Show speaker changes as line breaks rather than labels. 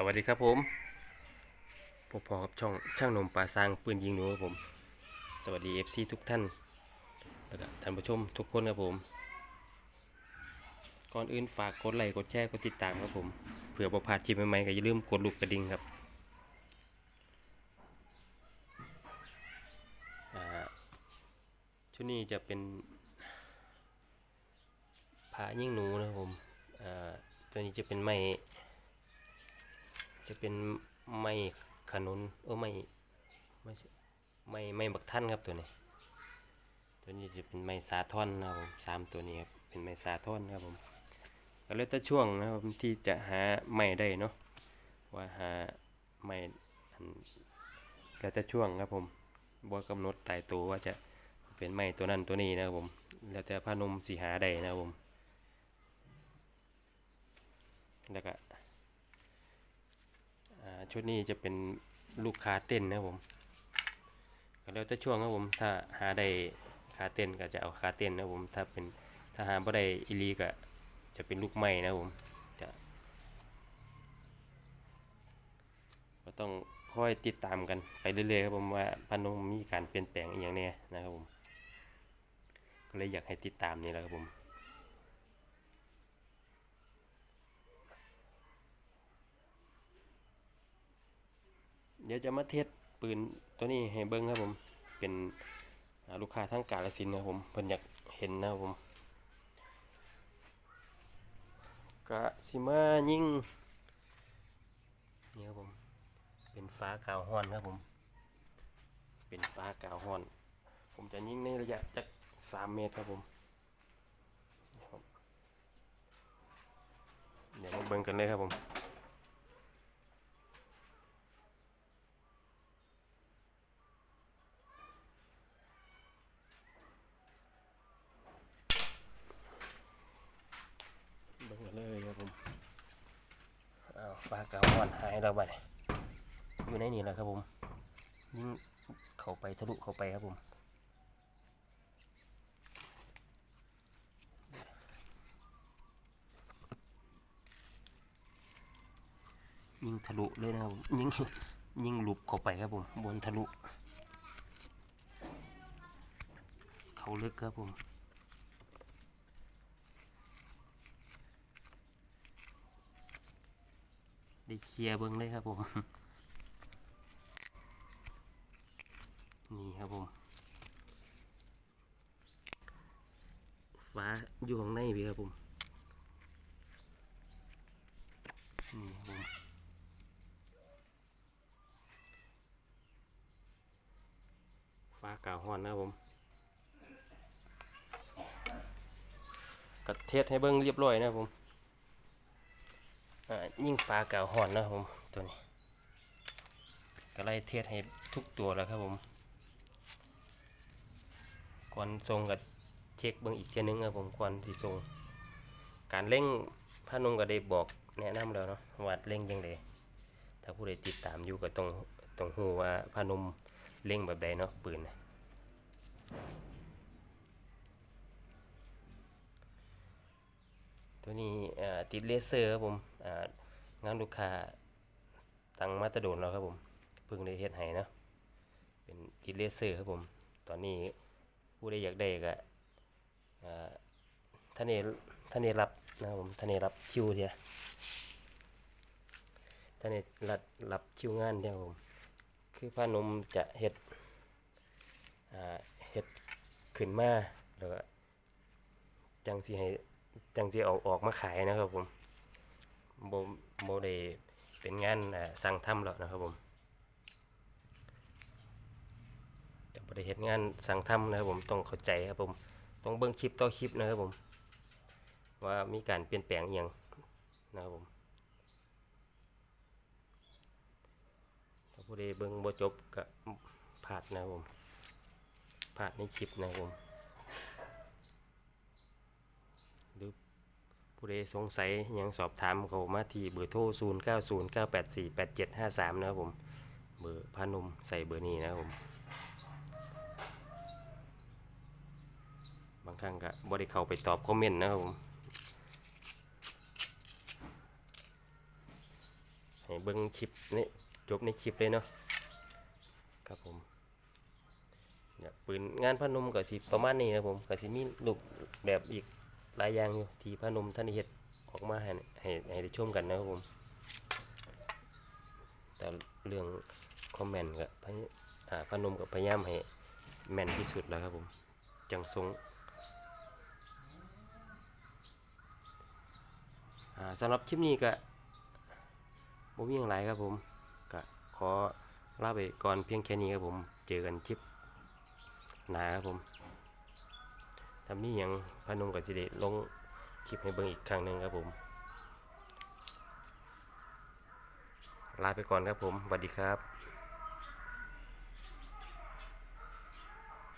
สวัสดีครับผมพบพอกับช่องช่างหนมปลาซางปืนยิงหนูครับผม สวัสดี FC ทุกท่านแล้วก็ท่านผู้ชมทุกคนครับผม ก่อนอื่นฝากกดไลค์กดแชร์กดติดตามครับผม เผื่อประพลาดคลิปใหม่ๆก็อย่าลืมกดลูกกระดิ่งครับชุดนี้จะเป็นผายิ่งหนูนะครับผมตัวนี้จะเป็นไม้ จะเป็นไม้ขนุนเออไม้ไม่ไม้ไม้บักท่านครับตัวนี้ ตัวนี้จะเป็นไม้สาท่อนนะครับผมสามตัวนี้ครับเป็นไม้สาท่อนครับผมก็แล้วแต่ช่วงนะครับที่จะหาไม้ได้เนาะว่าหาไม้แล้วแต่ช่วงครับผมบ่กำหนดตายตัวว่าจะเป็นไม้ตัวนั้นตัวนี้นะครับผมแล้วแต่พานุมสีหาได้นะครับผมแล้วก็ ชุดนี้จะเป็นลูกค้าเต้นนะผมก็แล้วแต่ช่วงครับผมถ้าหาได้คาเต้นก็จะเอาคาเต้นนะผมถ้าเป็นถ้าหาบ่ได้อีลีก็จะเป็นลูกไม้นะผมจะก็ต้องค่อยติดตามกันไปเรื่อยๆครับผมว่าพันนงมีการเปลี่ยนแปลงอย่างเนี้ยนะครับผมก็เลยอยากให้ติดตามนี่แหละครับผม เดี๋ยวจะมาเทสปืนตัวนี้ให้เบิ้งครับผม เป็นลูกค้าทั้งกาลสินนะครับผมเพิ่นอยากเห็นนะครับผมกะสิมายิงนี่ครับผม เป็นฟ้ากาวห้อนครับผม เป็นฟ้ากาวห้อน ผมจะยิงในระยะจากสามเมตรครับผมเดี๋ยวมาเบิ่งกันเลยครับผม เบิ่งกันเลยครับผมอ้าว ฟ้ากาวอ่อนหายแล้วไปอยู่ในนี่แหละครับผมยิ่งเข้าไปทะลุเข้าไปครับผมยิงทะลุเลยนะครับผมยิงยิงหลุบเข้าไปครับผมบนทะลุ เขาลึกครับผม ได้เคลียร์เบิ้งเลยครับผม นี่ครับผมฟ้าอยู่ข้างในพี่ครับผม นี่ครับผมฟ้ากาวห้อนนะครับผมกระเทศให้เบิ้งเรียบร้อยนะครับผม ยิ่งฟ้ากาวห่อนนะครับผมตัวนี้ก็ไล่เทียดให้ทุกตัวแล้วครับผมก่อนทรงกับเช็คเบิ้งอีกเทียนึงครับผมก่อนสิทรงการเร่งพานุงก็ได้บอกแนะนำแล้วเนาะว่าเร่งยังไงถ้าผู้ใดติดตามอยู่ก็ต้องต้องหูว่าพานุมเร่งแบบใดเนาะปืนนะตัวนี้ ติดเลเซอร์ครับผมงานลูกค้าตั้งมาตรโดนแล้วครับผมเพิ่งได้เฮ็ดให้นะเป็นติดเลเซอร์ครับผม ตอนนี้ผู้ใดอยากได้ก็ท่านเอท่านเอรับนะครับผมท่านเอรับคิวเดียท่านเอรับรับคิวงานเดียวครับผมคือพานมจะเฮ็ดเฮ็ดขึ้นมาแล้วก็จังสิให้ จังสิเอาออกมาขายนะครับผมโบโบได้เป็นงานสั่งทำแล้วนะครับผมจะบ่ได้เฮ็ดงานสั่งทำนะครับผมต้องเข้าใจครับผมต้องเบิ่งคลิปต่อคลิปนะครับผม ว่ามีการเปลี่ยนแปลงอย่างนะครับผมถ้าผู้ใดเบิ่งบ่จบก็พลาดนะครับผมพลาดในคลิปนะครับผมหรือ ผู้ใดสงสัยยังสอบถามเขามาที่เบอร์โทร 0 9 0 9 8 4 8 7 5 3 นะครับผม เบอร์พานุมใส่เบอร์นี้นะครับผม บางครั้งก็บ่ได้เข้าไปตอบคอมเมนต์นะครับผมให้เบิ่งคลิปนี่จบในคลิปเลยเนาะครับผมเนี่ยปืนงานพานุมก็สิประมาณนี้นะผมก็สิมีรูปแบบอีก หลายอย่างอยู่ที่พนมท่านเฮ็ดออกมาให้ให้ให้ได้ชมกันนะครับผม แต่เรื่องคอมเมนต์ก็พยอ่าพนมกับพยายามให้แม่นที่สุดแล้วครับผม จังทรงสำหรับคลิปนี้ก็บ่มีอย่างไรครับผมก็ขอลาไปก่อนเพียงแค่นี้ครับผม เจอกันคลิปหน้าครับผม ถ้ามีอย่างพนมกับจิเดลงคลิปให้เบิ่งอีกครั้งหนึ่งครับผม ลาไปก่อนครับผมสวัสดีครับ